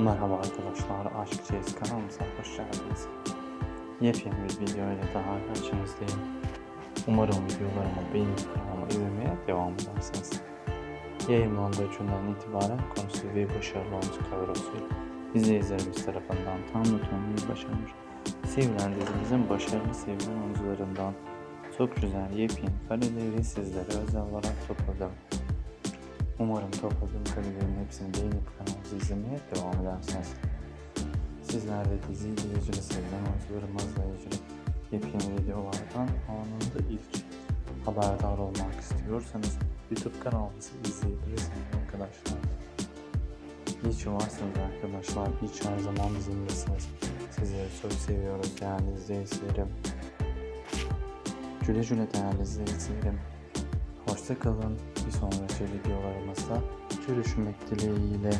Merhaba arkadaşlar, Aşk Çeyiz kanalımıza hoş geldiniz. Yepyeni bir video ile daha karşınızdayım. Umarım videolarımı beğenip kanalıma izlemeye devam edersiniz. Yayınlandığı günden itibaren konusu ve başarılı oyuncu kadrosuyla izleyicilerimiz tarafından tam tanınmayı başarmış. Sevilen dizimizin başarılı sevilen oyuncularından çok güzel yepyeni kareleri sizlere özel olarak topladım. Umarım topladığım karelerin hepsini beğenip kanalımızı izlemeye devam edersiniz. Sizler de dizi izleyicili sevilen oyuncularımızla ilgili yepyeni videolardan anında ilk haberdar olmak istiyorsanız YouTube kanalımızı izleyebilirsiniz arkadaşlar. İyi ki varsınız arkadaşlar. Ki her zaman bizimlesiniz. Sizleri çok seviyoruz değerli izleyicilerim. Güle güle değerli izleyicilerim. Hoşça kalın. Bir sonraki videolarımızda görüşmek dileğiyle.